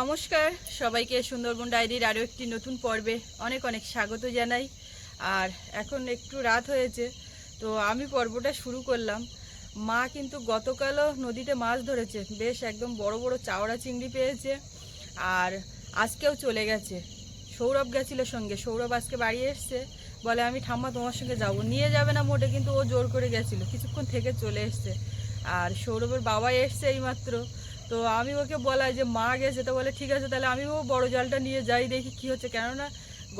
নমস্কার। সবাইকে সুন্দরবন ডায়েরির আরও একটি নতুন পর্বে অনেক অনেক স্বাগত জানাই। আর এখন একটু রাত হয়েছে, তো আমি পর্বটা শুরু করলাম। মা কিন্তু গতকালও নদীতে মাছ ধরেছে, বেশ একদম বড় বড় চাওড়া চিংড়ি পেয়েছে আর আজকেও চলে গেছে। সৌরভ গেছিল সঙ্গে, সৌরভ আজকে বাড়ি এসছে, বলে আমি ঠাম্মা তোমার সঙ্গে যাব। নিয়ে যাবে না মোটে, কিন্তু ও জোর করে গেছিল, কিছুক্ষণ থেকে চলে এসছে। আর সৌরভের বাবা এসছে এইমাত্র তো আমি ওকে বলাই যে মা গেছে। তো বলে ঠিক আছে তাহলে আমিও বড় জালটা নিয়ে যাই দেখি কি হচ্ছে। কেননা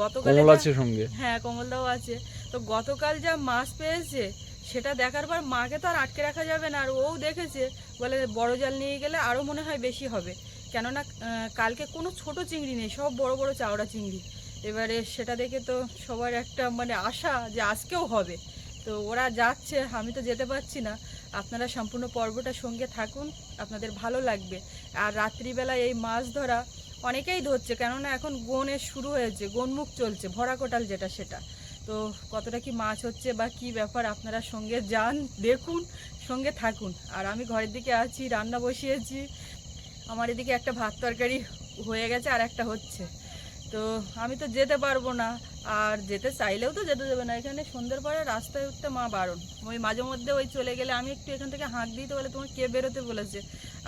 গতকাল আছে সঙ্গে। হ্যাঁ কমলদাও আছে। তো গতকাল যা মাছ পেয়েছে সেটা দেখার পর মাকে তো আর আটকে রাখা যাবে না। আর ও দেখেছে বলে বড় জাল নিয়ে গেলে আরও মনে হয় বেশি হবে। কেননা কালকে কোনো ছোট চিংড়ি নেই সব বড় বড় চাওড়া চিংড়ি। এবারে সেটা দেখে তো সবার একটা মানে আশা যে আজকেও হবে। তো ওরা যাচ্ছে, আমি তো যেতে পারছি না। আপনারা সম্পূর্ণ পর্বটা সঙ্গে থাকুন, আপনাদের ভালো লাগবে। আর রাত্রিবেলা এই মাছ ধরা অনেকেই ধরছে, কেননা এখন গোনের শুরু হয়েছে গোনমুখ চলছে, ভরা কোটাল যেটা সেটা। তো কতটা কি মাছ হচ্ছে বা কি ব্যাপার আপনারা সঙ্গে যান, দেখুন, সঙ্গে থাকুন। আর আমি ঘরের দিকে আছি, রান্না বসিয়েছি। আমার এদিকে একটা ভাত তরকারি হয়ে গেছে, আর একটা হচ্ছে। তো আমি তো যেতে পারব না। আর যেতে চাইলেও তো যেতে দেবে না। এখানে সন্ধ্যের পরে রাস্তায় উঠতে মা বারণ। ওই মাঝে মধ্যে ওই চলে গেলে আমি একটু এখান থেকে হাঁক দিতে বলে তোমার কে বেরোতে বলেছে?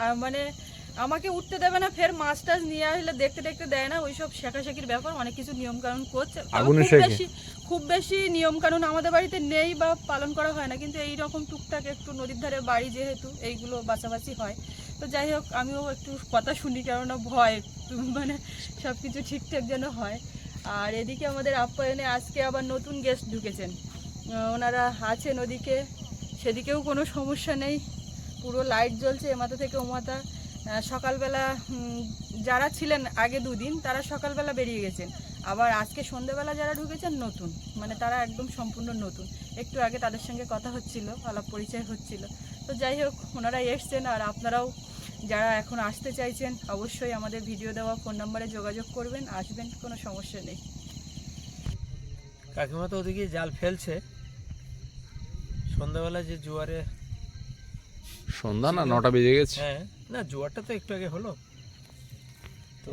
আর মানে আমাকে উঠতে দেবে না ফের মাছ টাছ নিয়ে আসলে দেখতে দেখতে দেয় না। ওই ওইসব শেখাশেখির ব্যাপার অনেক কিছু নিয়মকানুন করছে। খুব বেশি খুব বেশি নিয়মকানুন আমাদের বাড়িতে নেই বা পালন করা হয় না। কিন্তু এই রকম টুকটাক একটু নদীর ধারে বাড়ি যেহেতু এইগুলো বাছাবাছি হয়। তো যাই হোক, আমিও একটু কথা শুনি কেননা ভয় মানে সব কিছু ঠিকঠাক যেন হয়। আর এদিকে আমাদের আপ্যায়নে আজকে আবার নতুন গেস্ট ঢুকেছেন। ওনারা আছেন ওদিকে, সেদিকেও কোনো সমস্যা নেই। পুরো লাইট জ্বলছে এ মাথা থেকে ও মাথা সকালবেলা যারা ছিলেন আগে দুদিন, তারা সকালবেলা বেরিয়ে গেছেন। আবার আজকে সন্ধেবেলা যারা ঢুকেছেন, নতুন। মানে তারা একদম সম্পূর্ণ নতুন। একটু আগে তাদের সঙ্গে কথা হচ্ছিল, আলাপ পরিচয় হচ্ছিল। তো যাই হোক ওনারা এসছেন আর আপনারাও যারা এখন আসতে চাইছেন অবশ্যই আমাদের ভিডিও দেওয়া ফোন নম্বরে যোগাযোগ করবেন আসবেন কোনো সমস্যা নেই। কাকিমা তো ওদিকে জাল ফেলছে। সন্ধ্যাবেলা যে জোয়ারে সন্ধ্যা না নটা বেজে গেছে। হ্যাঁ না জোয়ারটা তো একটু আগে হলো। তো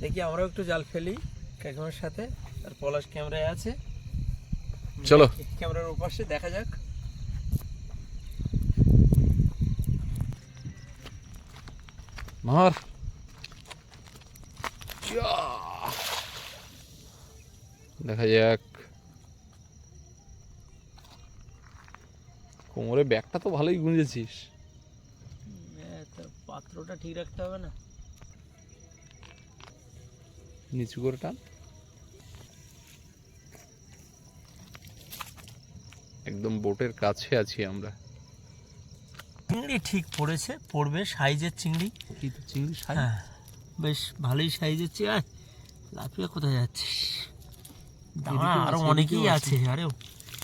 দেখি আমরাও একটু জাল ফেলি কাকিমার সাথে আর পলাশ ক্যামেরায় আছে। চলো। ক্যামেরার ওপাশে দেখা যাক। মার দেখা যাক কোমরে ব্যাগটা তো ভালোই গুঁজেছিস পাত্রটা ঠিক রাখতে হবে না। নিচু করে টান। একদম বোটের কাছে আছি আমরা। চিংড়ি ঠিক পড়েছে পড়বে সাইজের চিংড়ি। চিংড়ি হ্যাঁ বেশ ভালোই সাইজের চিংড়ি। লাফিয়ে কোথায় যাচ্ছিস? দাঁড়া আরও অনেকেই আছে। আরে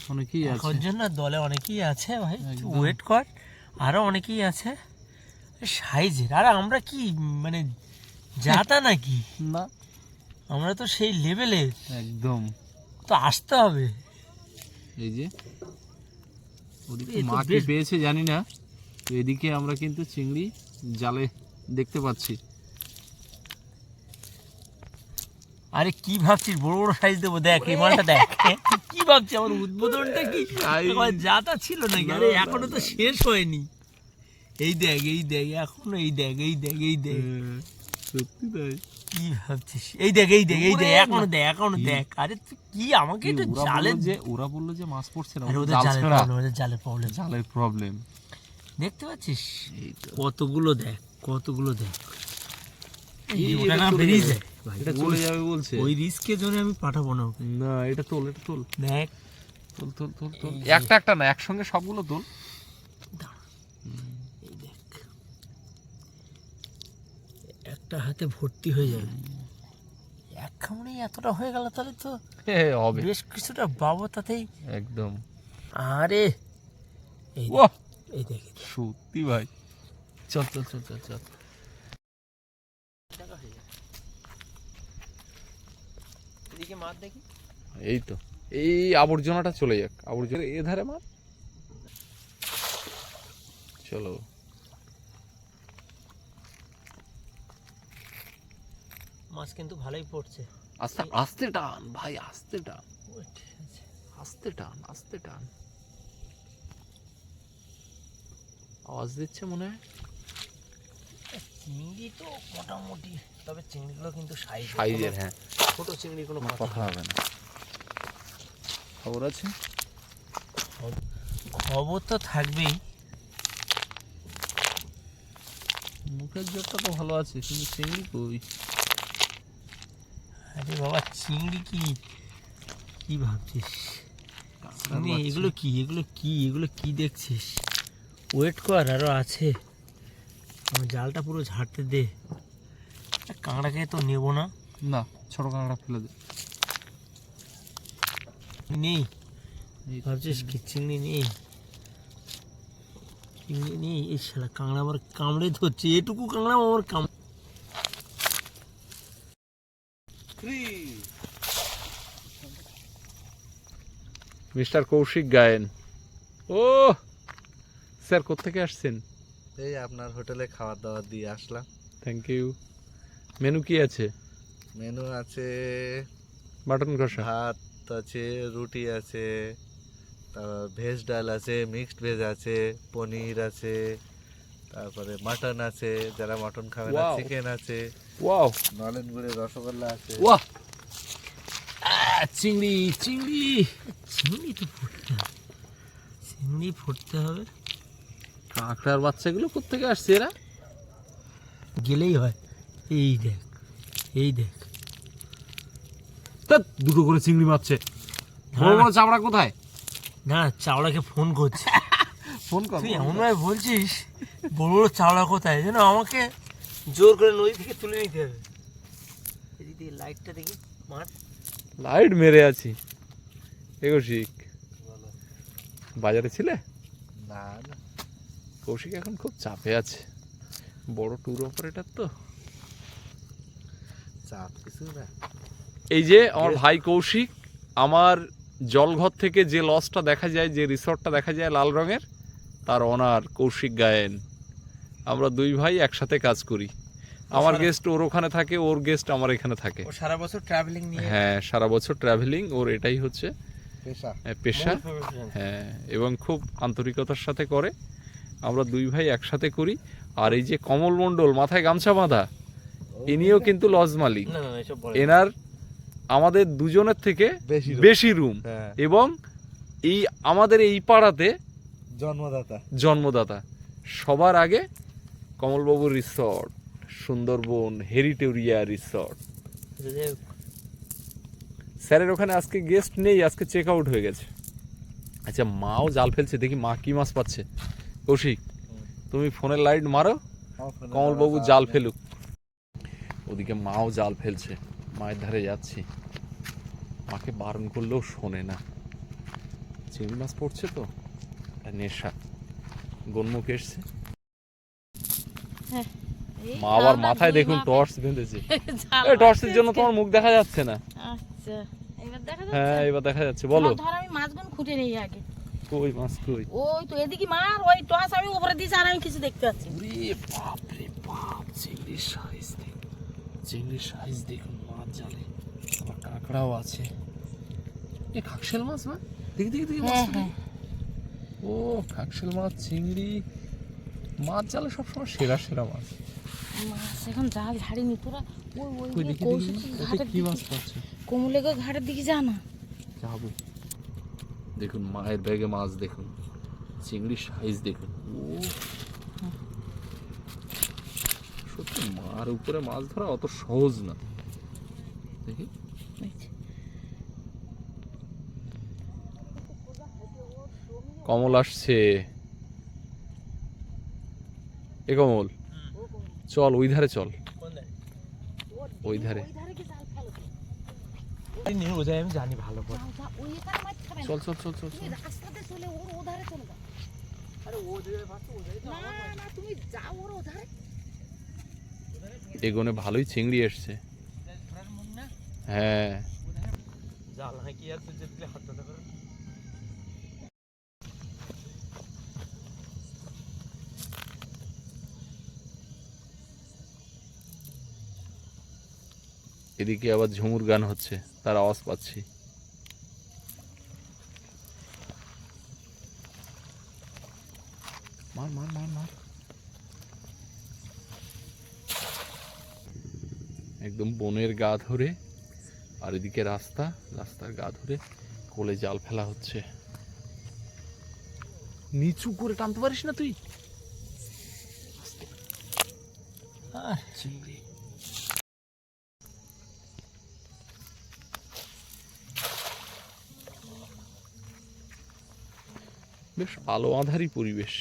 অনেকেই এখন আছে জন্য দলে অনেকেই আছে ভাই ওয়েট কর আরও অনেকেই আছে। সাইজের আর আমরা কি মানে যাতা নাকি? না। আমরা তো সেই লেভেলের একদম। তো আসতে হবে। এই যে ওদিকে পেয়েছে জানি না। তো এদিকে আমরা কিন্তু চিংড়ি জালে দেখতে পাচ্ছি। আরে কি ভাবছিস? বড় বড় সাইজ দেবো দেখ এই মালটা দেখ। কি ভাবছিস? আমার উদ্বোধনটা কি? যাতা ছিল নাকি? আরে এখনও তো শেষ হয়নি। এই দেখ এই দেখ এখনও এই দেখ এই দেখ এই দেখ। সত্যি তাই। কি ভাবছিস? এই দেখ এই দেখ এই দেখ এখনও দেখ এখনও দেখ। আরে কি আমাকে একটু জালে যে ওরা বলল যে মাছ পড়ছে না। ওদের জালের প্রবলেম ওদের জালের প্রবলেম জালের প্রবলেম দেখতে পাচ্ছিস? কতগুলো দেখ কতগুলো দেখ। এই, এই, এটা ওটা না বেরিয়ে যায়। এটা চলে যাবে বলছে। ওই রিস্কের জন্য আমি পাঠাবো না ওকে। না এটা তোল এটা তোল। দেখ। তোল তোল তোল তোল। একটা একটা না একসঙ্গে সবগুলো তোল। একটা হাতে ভর্তি হয়ে যাবে। এক খামড়েই এতটা হয়ে গেল তাহলে তো হবে। বেশ কিছুটা বাবু তাতেই একদম। আরে। ও এই দেখ। সত্যি ভাই। চল চল চল চল চল। এদিকে মার দেখি। এই তো। এই আবর্জনাটা চলে যাক। আবর্জনা এ ধারে মার। চলো। মাছ কিন্তু ভালোই পড়ছে। আস্তে আস্তে টান ভাই আস্তে টান। ওই ঠিক আছে। আস্তে টান আস্তে টান। আওয়াজ দিচ্ছে মনে হয়। চিংড়ি তো মোটামুটি তবে চিংড়িগুলো কিন্তু সাইজ সাইজের হ্যাঁ। ছোট চিংড়ি কোনো কথা হবে না। খবর আছে? খবর তো থাকবেই। মুখের জোরটা তো ভালো আছে কিন্তু চিংড়ি কই? আরে বাবা চিংড়ি কি? কি ভাবছিস? এগুলো কি? এগুলো কি? এগুলো কি দেখছিস? ওয়েট কর আরও আছে। আমার জালটা পুরো ঝাড়তে দে। কাঁকড়াকে তো নেব না। না ছোট কাঁকড়া ফেলে দে। নেই ভাবছিস কি চিংড়ি নেই চিংড়ি নেই এই শালা কাঁকড়া আমার কামড়ে ধরছে। এটুকু কাঁকড়া আমার কাম মিস্টার কৌশিক গায়েন। ও স্যার কোত্থেকে আসছেন? এই আপনার হোটেলে খাবার দাবার দিয়ে আসলাম। থ্যাংক ইউ মেনু কি আছে? মেনু আছে মাটন কষা। ভাত আছে রুটি আছে তারপর ভেজ ডাল আছে মিক্সড ভেজ আছে পনির আছে তারপরে মাটন আছে যারা মাটন খাবে না চিকেন আছে ওয়াও নলেন গুড়ের রসগোল্লা আছে। ওয়াহ চিংড়ি চিংড়ি। চিংড়ি তো ফুটতে হবে। চিংড়ি ফুটতে হবে। কাঁকড়ার বাচ্চাগুলো কোত্থেকে আসছে এরা? গেলেই হয়। এই দেখ এই দেখ। তা দুটো করে চিংড়ি মারছে। বড় বড় চামড়া কোথায়? না চাওড়াকে ফোন করছি। ফোন কর তুই এমন ভাবে বলছিস বড় বড় চাওড়া কোথায়? যেন আমাকে জোর করে নদী থেকে তুলে নিতে হবে। এদিক লাইটটা দেখি মার। লাইট মেরে আছি। কৌশিক বাজারে ছিলে? না না। কৌশিক এখন খুব চাপে আছে। বড় ট্যুর অপারেটর তো। চাপ কিছু না। এই যে আমার ভাই কৌশিক আমার জলঘর থেকে যে লসটা দেখা যায় যে রিসর্টটা দেখা যায় লাল রঙের তার অনার কৌশিক গায়েন। আমরা দুই ভাই একসাথে কাজ করি। আমার গেস্ট ওর ওখানে থাকে ওর গেস্ট আমার এখানে থাকে। সারা বছর ট্রাভেলিং নিয়ে হ্যাঁ সারা বছর ট্রাভেলিং ওর এটাই হচ্ছে পেশা। পেশা। হ্যাঁ এবং খুব আন্তরিকতার সাথে করে। আমরা দুই ভাই একসাথে করি। আর এই যে কমল মণ্ডল মাথায় গামছা বাঁধা ইনিও কিন্তু লজ মালিক। এনার আমাদের দুজনের থেকে বেশি রুম হ্যাঁ। এবং এই আমাদের এই পাড়াতে জন্মদাতা। জন্মদাতা। সবার আগে কমলবাবুর রিসর্ট সুন্দরবন হেরিটেরিয়া রিসর্ট। স্যারের ওখানে আজকে গেস্ট নেই আজকে চেক আউট হয়ে গেছে। আচ্ছা মাও জাল ফেলছে দেখি মা কি মাছ পাচ্ছে। কৌশিক তুমি ফোনের লাইট মারো কমলবাবু জাল ফেলুক। ওদিকে মাও জাল ফেলছে মায়ের ধারে যাচ্ছি। মাকে বারণ করলেও শোনে না। চিংড়ি মাছ পড়ছে তো একটা নেশা। গন্মুখ এসছে। মা আবার মাথায় দেখুন টর্চ বেঁধেছে। টর্চের জন্য তোমার মুখ দেখা যাচ্ছে না। আচ্ছা এবার দেখা হ্যাঁ এবার দেখা যাচ্ছে বলো। ধর আমি মাছগুলো খুঁটে নেই আগে। কই মাছ কই? ওই তো এদিকে মার ওই টস আমি উপরে দিয়েছি আর আমি কিছু দেখতে পাচ্ছি। ওরে বাপ রে বাপ চিংড়ির সাইজ দেখুন। চিংড়ির সাইজ দেখুন মাছ জালে। আবার কাঁকড়াও আছে। এ কাকশেল মাছ না? দেখি দেখি দেখি হ্যাঁ মাছটা হ্যাঁ। দেখি। ও কাকশেল মাছ চিংড়ি। মাছ জালে সবসময় সেরা সেরা মাছ। মাছ এখন জাল ঝাড়িনি তোরা ওই ওই দেখি দেখি কৌশিকী মাছ ঘাটের দিকে যা না। যাব। দেখুন মায়ের ব্যাগে মাছ দেখুন চিংড়ির সাইজ দেখুন। ও সত্যি মার উপরে মাছ ধরা অত সহজ না। দেখি। কমল আসছে। এ কমল চল ওই ধারে চল। ওই ধারে ওই ধারে কি জাল ফেলো তো? এই নিয়ে বোঝাই আমি জানি ভালো করে। চল চল চল চল চল। রাস্তাতে চলে ওর ওধারে ধারে চলে যাও। আরে ও যে পাচ্ছে ও না না তুমি যাও ওর ওধারে। এগোনে ভালোই চিংড়ি এসছে। হ্যাঁ। জাল হয় কি আর তুই দিলে হাত ধরে এদিকে আবার ঝুমুর গান হচ্ছে, তার আওয়াজ পাচ্ছি। একদম বনের গা ধরে, আর এদিকে রাস্তা, রাস্তার গা ধরে কোলে জাল ফেলা হচ্ছে। নিচু করে টানতে পারিস না তুই? চিংড়ি বেশ আলো আধারই পরিবেশ।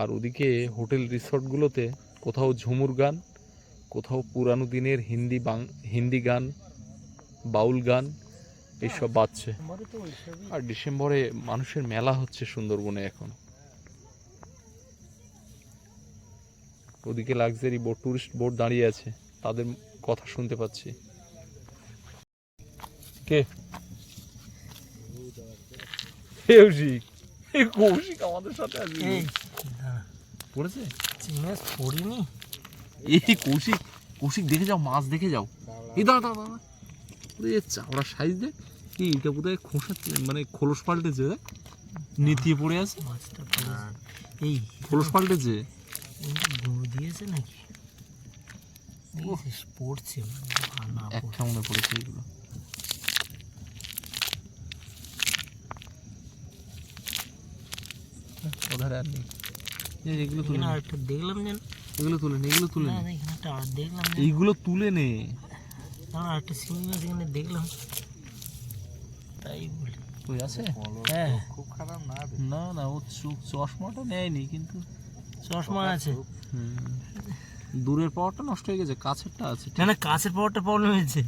আর ওদিকে হোটেল রিসর্টগুলোতে কোথাও ঝুমুর গান, কোথাও পুরানো দিনের হিন্দি বাং, হিন্দি গান, বাউল গান, এইসব বাজছে। আর ডিসেম্বরে মানুষের মেলা হচ্ছে সুন্দরবনে এখন। ওদিকে লাক্সারি বোট, টুরিস্ট বোট দাঁড়িয়ে আছে, তাদের কথা শুনতে পাচ্ছি। কে? কৌশিক এই কৌশিক আমাদের সাথে আছে এই পড়েছে চিংড়ি মাছ পড়িনি এই কৌশিক কৌশিক দেখে যাও মাছ দেখে যাও এই দাঁড়া দাঁড়া দাঁড়া ওরে চাওড়া সাইজ দেখ কি এটা বোধহয় খোসা মানে খোলস পাল্টেছে দেখ নিতিয়ে পড়ে আছে মাছটা এই খোলস পাল্টেছে গুঁড়ো দিয়েছে নাকি পড়ছে এক। কেমনে পড়েছে এগুলো ওধারে আর নেই। এগুলো তুলে নে। আরেকটা দেখলাম যেন। এগুলো তুলে নে এগুলো তুলে নে আর দেখলাম এইগুলো তুলে নে। না আরেকটা চিংড়ি মাছ এখানে দেখলাম। তাই বলি। ওই আছে? হ্যাঁ। খুব খারাপ না না না ও চোখ চশমাটা নেয়নি কিন্তু চশমা আছে। দূরের পাওয়ারটা নষ্ট হয়ে গেছে কাছেরটা আছে না না কাছের পাওয়ারটা প্রবলেম হয়েছে।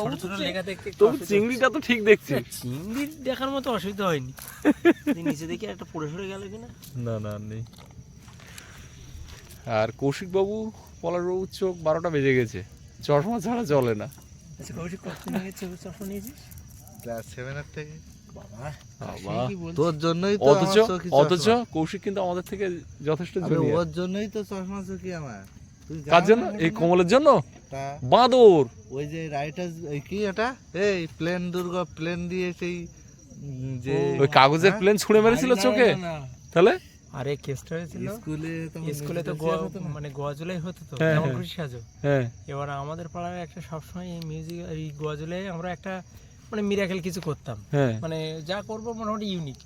ছোট ছোট লেখা দেখতে তবু চিংড়িটা তো ঠিক দেখছি। চিংড়ি দেখার মতো অসুবিধা হয়নি। নিচে দেখি একটা পড়ে সরে গেল কিনা। না না নেই। আর কৌশিক বাবু চোখ বারোটা বেজে গেছে। চশমা ছাড়া চলে না। আচ্ছা কৌশিক কত নিয়ে চশমা নিয়েছিস? ক্লাস সেভেনের থেকে। বাবা বাবা। কি বলছিস? তোর জন্যই তো অথচ অথচ কৌশিক কিন্তু আমাদের থেকে যথেষ্ট আরে জুনিয়র। ওর জন্যই তো চশমা চোখি আমার। কার জন্য? এই? কোমলের জন্য? বাঁদর। ওই যে রাইটার কি এটা? এই প্লেন দুর্গ প্লেন দিয়ে সেই যে ওই কাগজের হ্যাঁ? প্লেন ছুঁড়ে মেরেছিল চোখে। তাহলে? আরে কেসটা হয়েছিল? স্কুলে তখন স্কুলে তো মানে গোয়া হতো তো হ্যাঁ, যেমন হ্যাঁ। খুশি সাজো হ্যাঁ। এবার আমাদের পাড়ার একটা সবসময় এই মিউজিক এই গোয়া আমরা একটা মানে মিরাকেল কিছু করতাম। হ্যাঁ। মানে যা করব মোটামুটি ইউনিক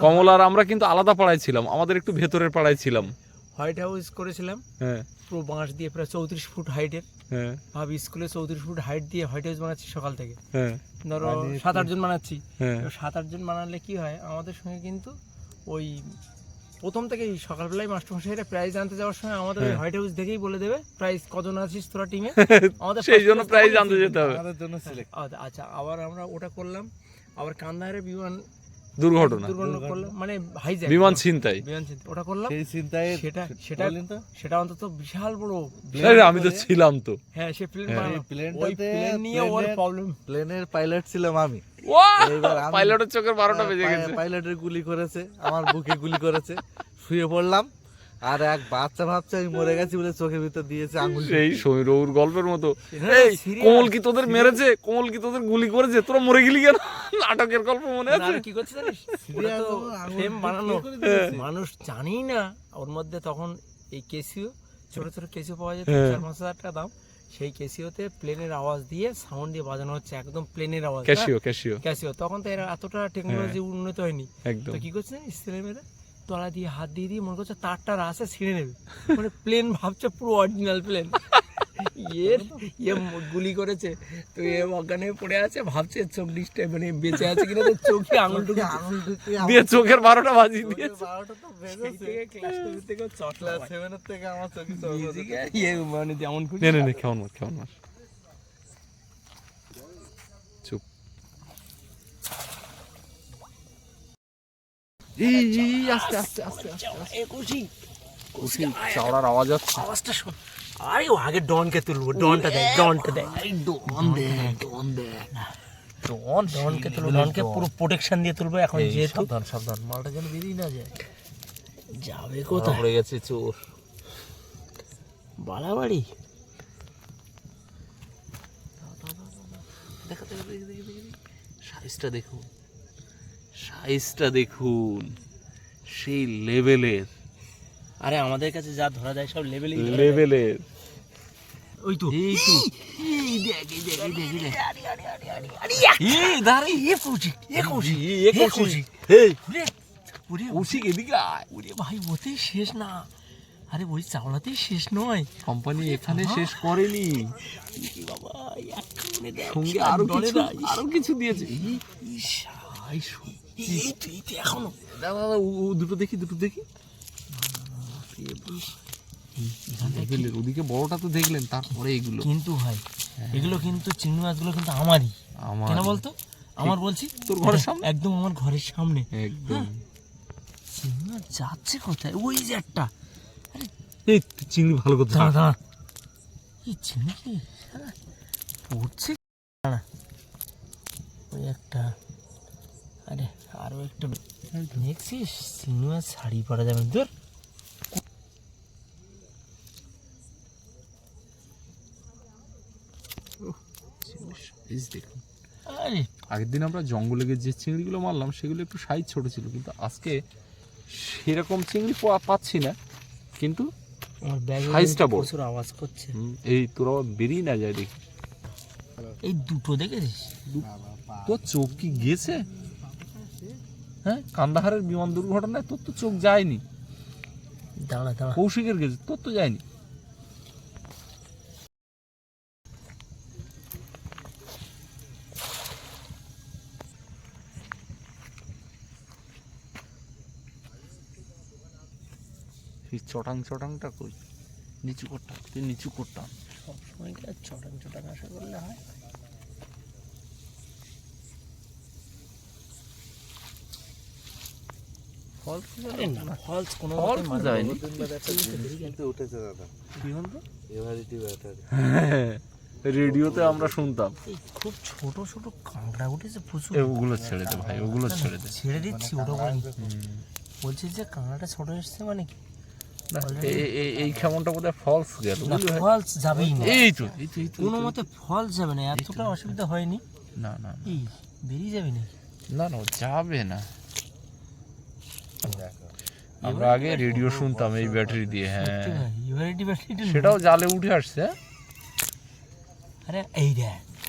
কমলার আমরা কিন্তু আলাদা পাড়ায় ছিলাম আমাদের একটু ভেতরের পাড়ায় ছিলাম। হোয়াইট হাউস করেছিলাম। হ্যাঁ। পুরো বাঁশ দিয়ে প্রায় চৌত্রিশ ফুট হাইটের হ্যাঁ। ভাব স্কুলে চৌত্রিশ ফুট হাইট দিয়ে হোয়াইট হাউস বানাচ্ছি সকাল থেকে। হ্যাঁ। ধরো সাত আটজন বানাচ্ছি। হ্যাঁ। সাত আটজন বানালে কি হয়? আমাদের সঙ্গে কিন্তু ওই প্রথম থেকেই সকালবেলায় মাস্টারমশাইরা প্রাইজ আনতে যাওয়ার সময় আমাদের হ্যাঁ। হোয়াইট হাউস দেখেই বলে দেবে প্রাইজ কজন আছিস তোরা টিমে আমাদের সেই জন্য প্রাইজ আনতে যেতে হবে। আমাদের জন্য সিলেক্ট আচ্ছা, আচ্ছা আবার আমরা ওটা করলাম। আবার কান্দাহারে বিমান দুর্ঘটনা। দুর্ঘটনা করলাম মানে হাইজ্যাক বিমান ছিনতাই। বিমান ছিনতাই। ওটা করলাম। সেই চিন্তায় সেটা সেটা সেটা অন্তত বিশাল বড় আমি তো ছিলাম তো। হ্যাঁ সে প্লেন হ্যাঁ। প্লেনটাতে ওই প্লেন নিয়ে ওর প্রবলেম প্লেনের পাইলট ছিলাম আমি। পাইলটের চোখের বারোটা বেজে গেছে। পাইলটের গুলি করেছে আমার বুকে গুলি করেছে। শুয়ে পড়লাম। আর এক বাচ্চা ভাবছে আমি মরে গেছি বলে চোখের ভিতর দিয়েছে আঙুল সমীরবাবুর গল্পের মতো। হ্যাঁ, এই কোমল কি তোদের মেরেছে? কোমল কি তোদের গুলি করেছে? তোরা মরে গেলি কেন? নাটকের গল্প মনে আছে? কি করছে জানিস? ওটা Serious তো আমার আঙুল ফ্রেম বানানো। মানুষ জানেই না ওর মধ্যে তখন এই কেসিও ছোট ছোট কেসিও পাওয়া যেত হ্যাঁ। চার পাঁচ হাজার টাকা দাম। সেই কেসিওতে প্লেনের আওয়াজ দিয়ে সাউন্ড দিয়ে বাজানো হচ্ছে একদম প্লেনের আওয়াজ ক্যাসিও ক্যাশিও ক্যাসিও। তখন তো এরা এতটা টেকনোলজি উন্নত হয়নি। একদম। তো কি করছে ছেলে মেয়েরা তলা দিয়ে হাত দিয়ে দিয়ে মনে করছে তারটা রাসে ছিঁড়ে নেবে। মানে প্লেন ভাবছে পুরো অরিজিনাল প্লেন ইয়ে ইয়ে গুলি করেছে। তো এ অজ্ঞান পড়ে আছে ভাবছে চোখ ডিস্টার্ব মানে বেঁচে আছে কিনা তো চোখে আঙুল ঢুকে আঙুল দিয়ে চোখের বারোটা বাজিয়ে দিয়ে বারোটা তো বেজেছে। থেকে ক্লাস টু থেকে চট ক্লাস সেভেনের থেকে আমার চোখে চোখ ইয়ে মানে যেমন খুশি। নে নে নে কেমন মার কেমন মার। আওয়াজ হচ্ছে। আওয়াজটা শোন। আরে ও আগে ডনকে তুলবো ডনটা দেখ ডনটা দেখ। ডন দেখ ডন দেখ। ডন ডনকে তুলবো ডনকে পুরো প্রোটেকশন দিয়ে তুলবো এখন যেহেতু। সাবধান সাবধান মালটা যেন বেরিয়ে না যায়। যাবে কোথায়? পড়ে গেছে চোর। বাড়াবাড়ি দেখো সাইজটা দেখুন। সাইজটা দেখুন সেই লেভেলের। আরে আমাদের কাছে যা ধরা যায় সব লেভেলই লেভেলের। ওই তো। এই তো। এই দেখ এই দেখ এই দেখ এই দেখ। এই দাঁড়াই এ এ এ এই ওরে ওরে কৌশিক এদিকে আয়। ওরে ভাই ওতেই শেষ না। আরে ওই চাওলাতেই শেষ নয়। কোম্পানি এখানে শেষ করেনি। বাবা সঙ্গে আরও কিছু আরও কিছু দিয়েছে। এই তো এখনও দাদা দাদা ও দুটো দেখি দুটো দেখি। ওদিকে বড়টা তো দেখলেন তারপরে এগুলো। কিন্তু ভাই এগুলো কিন্তু চিংড়ি মাছগুলো কিন্তু আমারই। আমার কেন বলতো? আমার বলছি তোর ঘরের সামনে? একদম আমার ঘরের সামনে। একদম। চিংড়ি মাছ যাচ্ছে কোথায়? ওই যে একটা। এই চিংড়ি ভালো করতে দাঁড়া দাঁড়া। এই চিংড়ি কি? পড়ছে দাঁড়া। ওই একটা। আরে আরও একটা দেখছিস? মাছ শাড়ি পরা যাবে। ধুর। দেখুন আরে। আগের দিন আমরা জঙ্গলে গিয়ে যে চিংড়িগুলো মারলাম সেগুলো একটু সাইজ ছোট ছিল কিন্তু আজকে সেরকম চিংড়ি পাচ্ছি না কিন্তু সাইজটা বড়। প্রচুর আওয়াজ করছে। এই তোরা বেরিয়ে না যায় দেখি। এই দুটো দেখেছিস? তোর চোখ কি গেছে? হ্যাঁ? কান্দাহারের বিমান দুর্ঘটনায় তোর তো চোখ যায়নি। দাঁড়া দাঁড়া। কৌশিকের গেছে তোর তো যায়নি। সেই চটাং চটাংটা কই? নিচু করতাম তুই নিচু করতাম। সবসময় চটাং চটাং আশা করলে হয়? আরে না ফলস কোনো ফলস মারবো। যায়নি। কিন্তু উঠেছে দাদা। কি বলতো এভারিটি ব্যাটারি। রেডিওতে আমরা শুনতাম। খুব ছোট ছোট কাঁকড়া উঠেছে প্রচুর। ওগুলো ছেড়ে দে ভাই ওগুলো ছেড়ে দে। ছেড়ে দিচ্ছি ওটা বলি। বলছি যে কাঁকড়াটা ছোট এসছে মানে কি? না, এ- এ- এই কেমনটা বোধহয় ফলস গেল ফলস যাবেই না। এই তো কোনো মতে ফলস যাবে না এতটা অসুবিধা হয়নি। না না না। এই বেরিয়ে যাবে না না না যাবে না। আমরা আগে রেডিও শুনতাম এই ব্যাটারি দিয়ে হ্যাঁ। সেটাও জালে উঠে আসছে। হ্যাঁ? আরে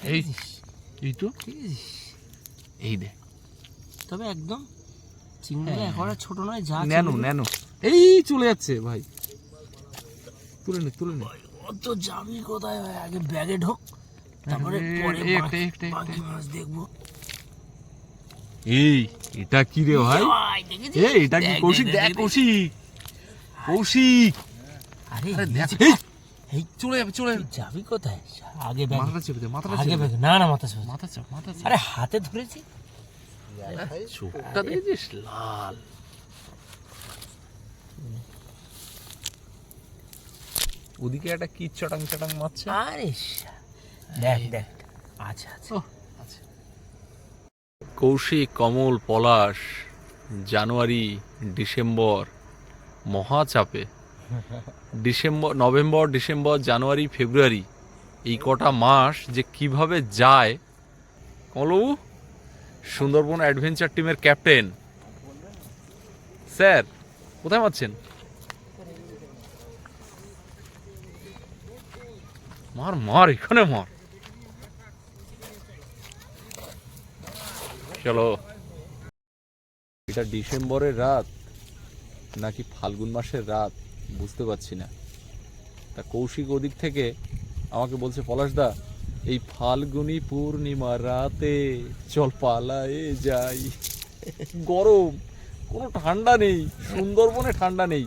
এই এই তো। এই দে। তবে একদম চিংড়িটা একেবারে ছোট নয় যা ন্যানো চিংড়ি- ন্যানো এই চলে যাচ্ছে ভাই। তুলে নে তুলে নে। অত যাবি কোথায় আগে ব্যাগে ঢোক তারপরে পরে। মাছ দেখব। এই এটা কি রে ভাই? এই এটা কি কৌশিক? দেখ, কৌশিক। কৌশিক। আরে এই, চলে যাবে চলে যাবে। যাবি কোথায়? আগে ব্যাগে। মাথাটা চেপে দে মাথাটা আগে চেপে ব্যাগে। না না মাথা সোজা। মাথা চাপ মাথা চাপ। আরে হাতে ধরেছি। চোখটা দেখেছিস লাল। ওদিকে একটা কি চটাং চটাং মারছে? আরে দেখ দেখ। আচ্ছা আচ্ছা। কৌশিক কমল পলাশ, জানুয়ারি, ডিসেম্বর, মহাচাপে। ডিসেম্বর, নভেম্বর, ডিসেম্বর, জানুয়ারি, ফেব্রুয়ারি, এই কটা মাস যে কীভাবে যায়। কমলবাবু, সুন্দরবন অ্যাডভেঞ্চার টিমের ক্যাপ্টেন। স্যার, কোথায় মারছেন মার মার, এখানে মার। চলো এটা ডিসেম্বরের রাত, নাকি ফাল্গুন মাসের রাত, বুঝতে পারছি না। তা কৌশিক ওদিক থেকে আমাকে বলছে, পলাশদা, এই ফাল্গুনি পূর্ণিমার রাতে চল পালায়ে যাই। গরম, কোনো ঠান্ডা নেই, সুন্দরবনে ঠান্ডা নেই।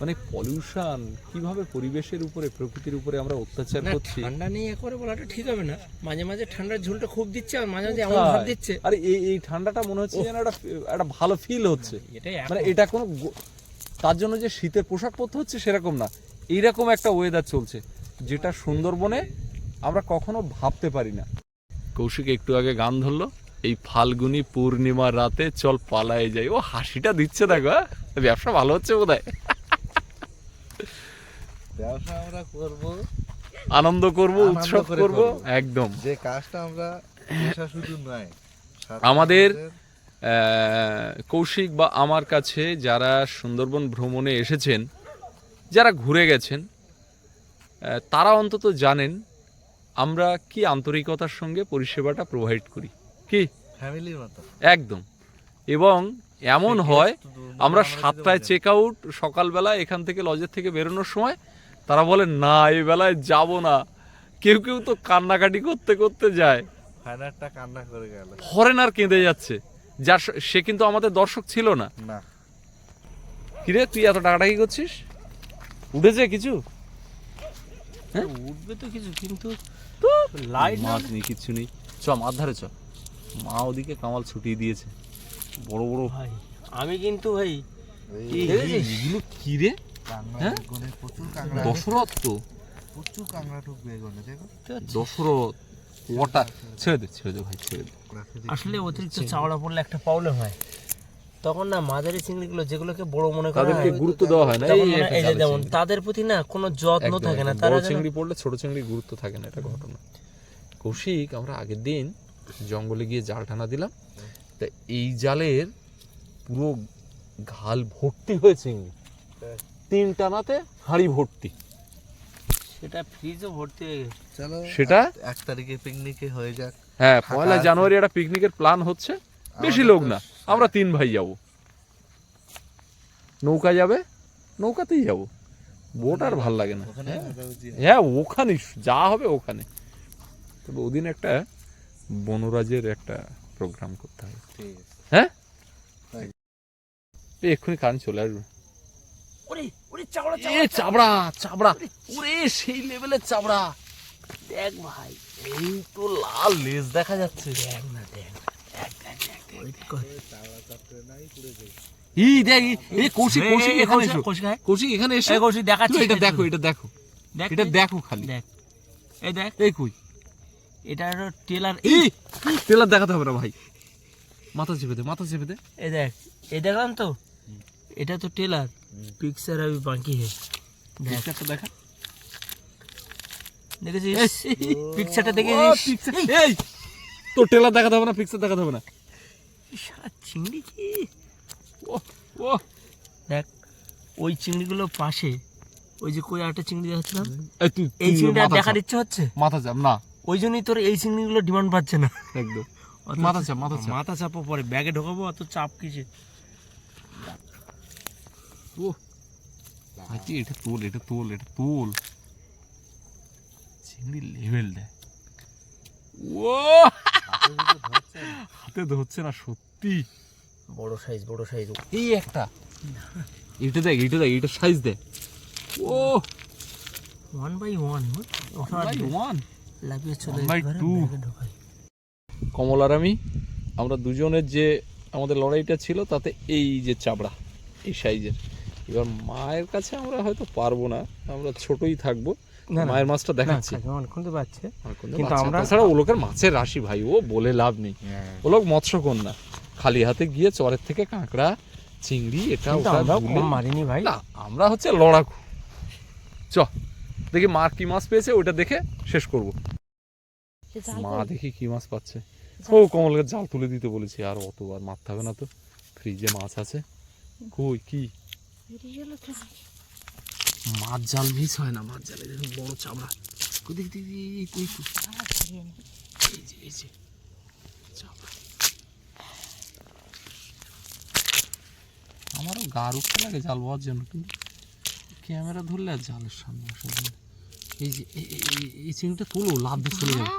মানে পলিউশন কীভাবে পরিবেশের উপরে প্রকৃতির উপরে আমরা অত্যাচার করছি? ঠান্ডা নেই একবারে বলাটা ঠিক হবে না। মাঝে মাঝে ঠান্ডার ঝুলটা খুব দিচ্ছে আর মাঝে মাঝে এমন ভাব দিচ্ছে। আরে এই এই ঠান্ডাটা মনে হচ্ছে যেন একটা একটা ভালো ফিল হচ্ছে। মানে এটা কোনো তার জন্য যে শীতের পোশাক পরতে হচ্ছে সেরকম না। এইরকম একটা ওয়েদার চলছে যেটা সুন্দরবনে আমরা কখনো ভাবতে পারি না। কৌশিক একটু আগে গান ধরলো এই ফাল্গুনি পূর্ণিমার রাতে চল পালায়ে যাই। ও হাসিটা দিচ্ছে দেখো হ্যাঁ? ব্যবসা ভালো হচ্ছে বোধ ব্যবসা আমরা করব। আনন্দ করব উৎসব করব। একদম। যে কাজটা আমরা পেশা শুধু নয় আমাদের কৌশিক বা আমার কাছে যারা সুন্দরবন ভ্রমণে এসেছেন যারা ঘুরে গেছেন তারা অন্তত জানেন আমরা কি আন্তরিকতার সঙ্গে পরিষেবাটা প্রোভাইড করি। কি? ফ্যামিলির মতো। একদম। এবং এমন হয় আমরা সাতটায় চেক আউট সকালবেলা এখান থেকে লজের থেকে বেরোনোর সময় তারা বলে না এই বেলায় যাব না। কেউ কেউ তো কান্নাকাটি করতে করতে যায়। ফাইনারটা কান্না করে গেল। হরেনার কেঁদে যাচ্ছে। যার সে কিন্তু আমাদের দর্শক ছিল না। না। কিরে তুই এত টাকাটাকি করছিস? উঠেছে কিছু। হ্যাঁ? উঠবে তো কিছু কিন্তু লাইট মাছ নেই কিচ্ছু নেই। চ মাছ ধারে চ মা ওদিকে কামাল ছুটিয়ে দিয়েছে। বড় বড়। ভাই আমি কিন্তু ভাই? এগুলো কি রে? হ্যাঁ? দশরথ তো? প্রচুর কাঁকড়া ঢুকবে বেগুনে দেখো। দশরথ ওটা ছেড়ে দে ছেড়ে দে ভাই ছেড়ে দে। আসলে অতিরিক্ত চাওড়া পড়লে একটা প্রবলেম হয়। তখন না মাঝারি চিংড়িগুলো যেগুলোকে বড় মনে করা হয় গুরুত্ব দেওয়া হয় না এই মনে হয় যে যেমন তাদের প্রতি না কোনো যত্ন থাকে না তারা চিংড়ি পড়লে ছোট চিংড়ির গুরুত্ব থাকে না এটা ঘটনা। কৌশিক আমরা আগের দিন জঙ্গলে গিয়ে জাল টানা দিলাম। তা এই জালের পুরো ঘাল ভর্তি হয়ে চিংড়ি। তিন টানাতে হাঁড়ি ভর্তি। সেটা ফ্রিজও ভর্তি হয়ে গেছে। চলো সেটা? এক- তারিখে পিকনিকে হয়ে যাক। হ্যাঁ পয়লা জানুয়ারি একটা পিকনিকের প্ল্যান হচ্ছে। বেশি লোক না আমরা তিন ভাই যাব। নৌকা যাবে? নৌকাতেই যাব। বোট আর ভালো লাগে না। ওখানে হ্যাঁ। হ্যাঁ ওখানে যা হবে ওখানে। তবে ওদিন একটা বনরাজের একটা প্রোগ্রাম করতে হবে। ঠিক আছে। হ্যাঁ? তাই। এক্ষুনি কান চলে আসবে। ওরে ওরে চাওড়া চাবড়া। চাবড়া ওরে সেই লেভেলের চাবড়া। দেখ ভাই। এই তো লাল লেজ দেখা যাচ্ছে। দেখ না দেখ দেখাতে হবে না ভাই। মাথা চেপে দে মাথা চেপে দে। এই দেখ এই দেখলাম তো? এটা তো টেলার। পিকচার আমি বাকি হে। দেখা। দেখেছিস পিকচারটা দেখেছিস? তো টেলার দেখা যাবে না পিকচার দেখা যাবে না। চিংড়ি কি? ও দেখ ওই চিংড়িগুলো পাশে ওই যে কই আটা চিংড়ি দেখাচ্ছিলাম? এই চিংড়িটা দেখার ইচ্ছে হচ্ছে? মাথা চাপ না। ওই জন্যই তোর এই চিংড়িগুলো ডিমান্ড পাচ্ছে না। একদম। মাথা চাপ মাথা চাপ। মাথা চাপও পরে ব্যাগে ঢোকাবো অত চাপ কিসে ও হাতি এটা তোল এটা তোল এটা তোল চিংড়ি লেভেল দেয় ও হাতে ধরছে না সত্যি বড় সাইজ বড় সাইজ এই একটা এটা দেখ এটা দেখ এটা সাইজ দেখ ও ওয়ান বাই ওয়ান ওয়ান লাগিয়ে চলে One by এবারে two. ব্যাগে ঢোকাই কমল আর আমি আমরা দুজনের যে আমাদের লড়াইটা ছিল তাতে এই যে চাবড়া এই সাইজের এবার মায়ের কাছে আমরা হয়তো পারব না আমরা ছোটই থাকব। মায়ের মাছটা দেখাচ্ছি। অনেকক্ষণ তো পাচ্ছে কিন্তু আমরা- তাছাড়া ও লোকের মাছের রাশি ভাই ও বলে লাভ নেই। ও লোক মৎস্যকন্যা। খালি হাতে গিয়ে চরের থেকে কাঁকড়া চিংড়ি এটা মারিনি ভাই। না আমরা হচ্ছে লড়াকু। চ দেখি মা কি মাছ পেয়েছে ওটা দেখে শেষ করব। মা দেখি কি মাছ পাচ্ছে। ও কমলকে জাল তুলে দিতে বলেছি আর অত আর মারতে হবে না তো। ফ্রিজে মাছ আছে। কই কি? মাছ জাল মিস হয় না মাছ জালে দেখুন বড় চামড়া দেখি দেখি এই- তো, এই যে এই যে। আমারও গা রুখতে লাগে জাল পাওয়ার জন্য কিন্তু ক্যামেরা ধরলে আর জালের সামনে আসা যায় না। এই যে এই- চিংড়িটা তোলো লাভ দিয়ে চলে যাবে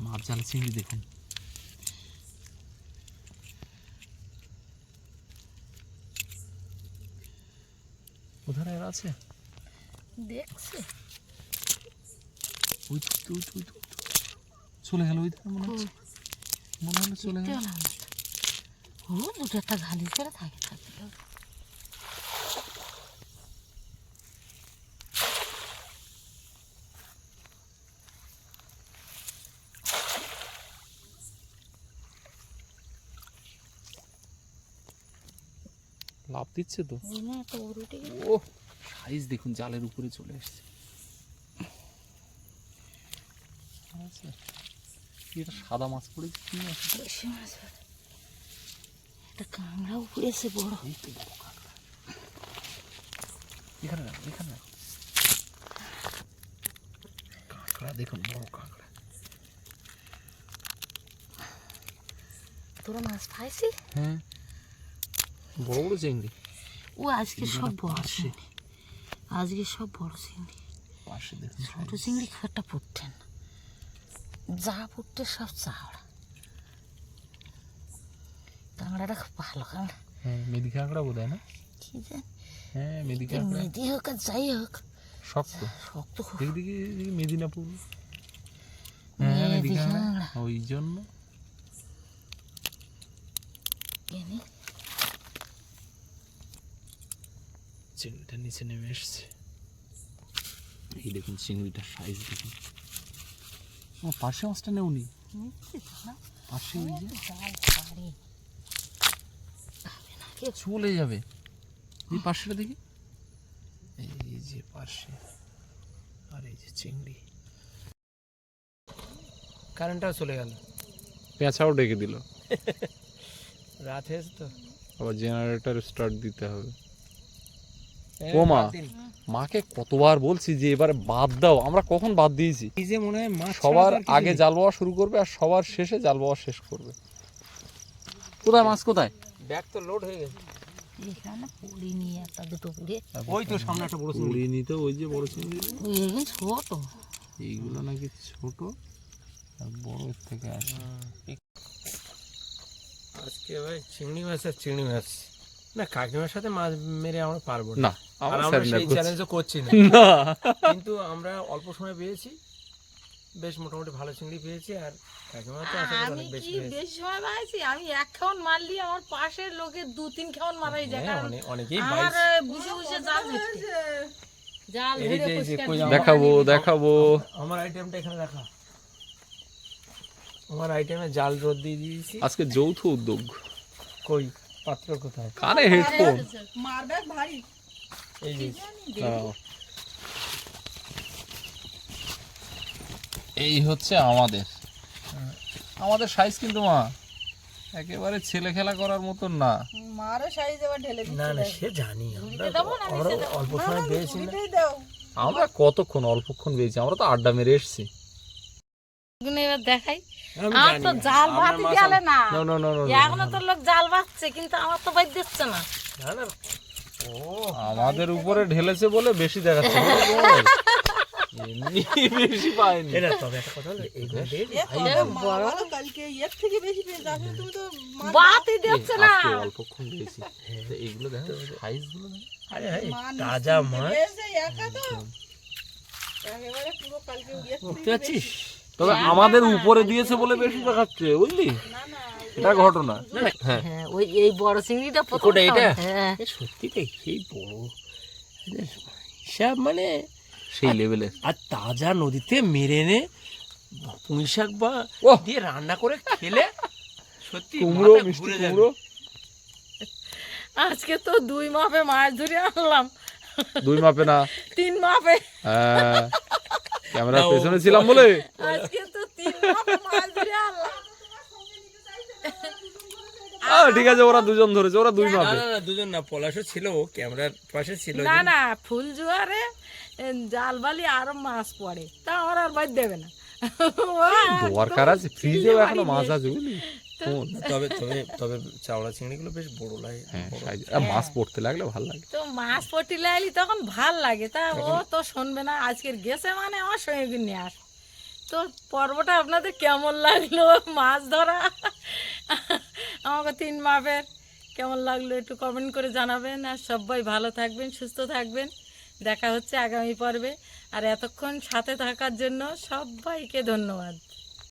মাছ জালে চিংড়ি দেখুন ওধারে এরা আছে? দেখছে। ওই তো, ওই তো, ওই। চলে গেল ওই ধারে মনে হচ্ছে। মনে হলো চলে গেল। ও দুটো একটা ঘালি করে থাকে থাকে লাভ দিচ্ছে তো। ও সাইজ দেখুন জালের উপরে চলে এসছে এটা সাদা মাছ পড়েছে কি মাছ একটা কাঁকড়াও পড়েছে বড় এখানে রাখ এখানে রাখ। কাঁকড়া দেখুন বড় কাঁকড়া। তোরা মাছ পাইছি হ্যাঁ বড় বড় চিংড়ি। ও আজকে সব বড় চিংড়ি আজকে সব বড় চিংড়ি ছোট চিংড়ি খুব একটা পড়তে না যা পড়তে সব চাওড়া। কাঁকড়াটা খুব ভালো কাঁকড়া। হ্যাঁ মেদি কাঁকড়া বোধ হয় না? কি জানি। হ্যাঁ মেদি কাঁকড়া। মেদি হোক আর যাই হোক। শক্ত। শক্ত দেখি মেদিনীপুর হ্যাঁ মেদি কাঁকড়া। ওই জন্য। চিংড়িটা নিচে নেমে এসছে। এই দেখুন চিংড়িটার সাইজ দেখুন। ও পাশে মাছটা ওই যে। চলে যাবে। এই পাশেটা দেখি। এই যে পাশে। আর এই যে চিংড়ি। কারেন্টটাও চলে গেল। পেঁচাও ডেকে দিল। রাত হয়েছে তো। আবার জেনারেটর স্টার্ট দিতে হবে। ও মা। মাকে কতবার বলছি যে এবারে বাদ দাও আমরা কখন বাদ দিয়েছি? এই যে মনে হয় মাছ সবার আগে জাল বাওয়া শুরু করবে আর সবার শেষে জাল বাওয়া শেষ করবে। কোথায় মাছ কোথায়? ব্যাগ তো লোড হয়ে গেছে। ওই তো সামনে একটা বড় চিংড়ি নিতে ওই যে বড় চিংড়ি ছোট। এইগুলো নাকি ছোট আর বড় থেকে আজকে ভাই চিংড়ি মাছ আর চিংড়ি মাছ। না কাকিমার সাথে মাছ মেরে আমরা পারব না। আর আমরা সেই চ্যালেঞ্জও করছি। না। কিন্তু আমরা অল্প সময় পেয়েছি। বেশ মোটামুটি ভালো চিংড়ি পেয়েছি আর কাকিমা তো আমি অনেক বেশি কি বেশি সময় পাইছি আমি এক খাওয়ান মারলি আমার পাশের লোকের দু তিন খাওয়ান মারাই যায়। হ্যাঁ, কারণ অনেক- অনেকেই আমার বসে বসে জাল জাল দেখাবো দেখাবো। আমার আইটেমটা এখানে রাখা। আমার আইটেমে জাল রোদ দিয়ে দিয়েছি। আজকে যৌথ উদ্যোগ। কই? পাত্র কোথায়? কানে হেডফোন। মারবে ভারী। এই যে এই হচ্ছে আমাদের। আমাদের সাইজ কিন্তু মা একেবারে ছেলে খেলা করার মতন না। মারও সাইজ এবার ঢেলে না না সে জানি আমরা। না, আমরা অল্প সময় পেয়েছি না। আমরা কতক্ষণ অল্পক্ষণ পেয়েছি? আমরা তো আড্ডা মেরে এসছি। এবার দেখাই। আমার তো জাল মাছ গেলে না। না না না এখনও তো লোক জাল বাঁধছে কিন্তু আমার তো বাদ দিচ্ছে না। না না। ও। আমাদের উপরে ঢেলেছে বলে বেশি দেখাচ্ছে। এমনি বেশি পাইনি এটা তবে একটা কথা হলো কালকে এর থেকে বেশি তুমি তো বাতি দিচ্ছে না। অল্পক্ষণ এইগুলো দেখো আরে তাজা মাছ। পেয়েছে একা তো। একেবারে পুরো কালকে বুঝতে পারছিস তবে আমাদের উপরে দিয়েছে বলে বেশি দেখাচ্ছে বুঝলি? এটা ঘটনা। হ্যাঁ হ্যাঁ ওই এই বড় চিংড়িটা প্রথম এটা? হ্যাঁ। সত্যি তো সেই বড় হিসাব মানে সেই লেভেলের আর তাজা নদীতে মেরে এনে পুঁই শাক বা! দিয়ে রান্না করে খেলে সত্যি কুমড়ো মিষ্টি কুমড়ো। আজকে তো দুই মাপে মাছ ধরে আনলাম। দুই মাপে না? তিন মাপে। হ্যাঁ। ক্যামেরার পেছনে ছিলাম বলে। আজকে তো তিন ঠিক আছে ওরা দুজন ধরেছে ওরা দুই মাপে। না না দুজন না পলাশও ছিল ক্যামেরার পাশে ছিল। না না ফুল জোয়ারে জাল বালি আরও মাছ পড়ে। তা আমার আর বাদ দেবে না। ও দরকার আছে? ফ্রিজেও এখনও মাছ আছে বুঝলি? তবে তবে তবে চাওড়া চিংড়িগুলো বেশ বড় লাগে হ্যাঁ মাছ পড়তে লাগলে ভালো লাগে। তো মাছ পটি লাইলি তখন ভালো লাগে তা ও তো শুনবে না আজকের গেছে মানে আমার সঙ্গে নিয়ে আস। তো পর্বটা আপনাদের কেমন লাগল মাছ ধরা? আমাকে তিন মাপের কেমন লাগল একটু কমেন্ট করে জানাবেন। আর সবাই ভালো থাকবেন সুস্থ থাকবেন। দেখা হচ্ছে আগামী পর্বে। আর এতক্ষণ সাথে থাকার জন্য সবাইকে ধন্যবাদ।